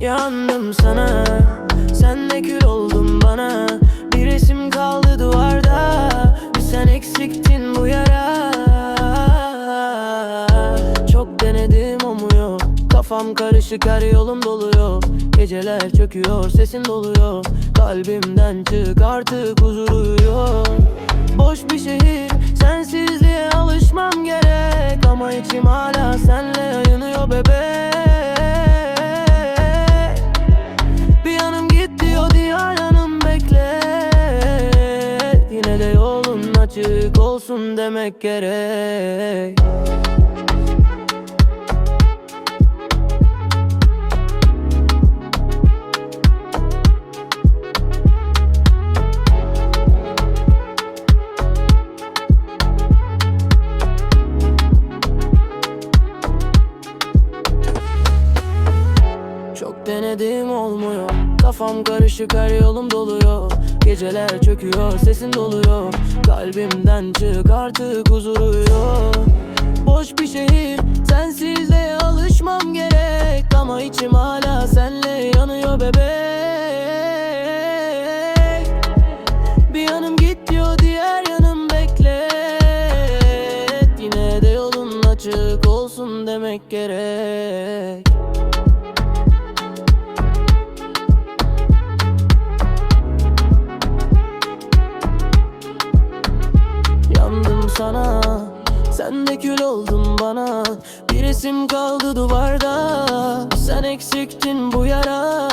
Yandım sana. Sen de kül oldun bana. Bir resim kaldı duvarda. Bir sen eksiktin bu yara. Çok denedim olmuyor Kafam karışık her yolum doluyor. Geceler çöküyor sesin doluyor. Kalbimden çık artık huzur uyuyor. Boş bir şehir sensizliğe alışmam gerek. Ama içim hala olsun demek gerek denedim olmuyor. Kafam karışık her yolum doluyor. Geceler çöküyor sesin doluyor. Kalbimden çık artık huzur uyuyor Boş bir şehir sensizliğe alışmam gerek. Ama içim hala senle yanıyor bebek. Bir yanım git diyor diğer yanım bekle Yine de yolun açık olsun demek gerek sana. Sen de kül oldun bana. Bir resim kaldı duvarda. Sen eksiktin bu yara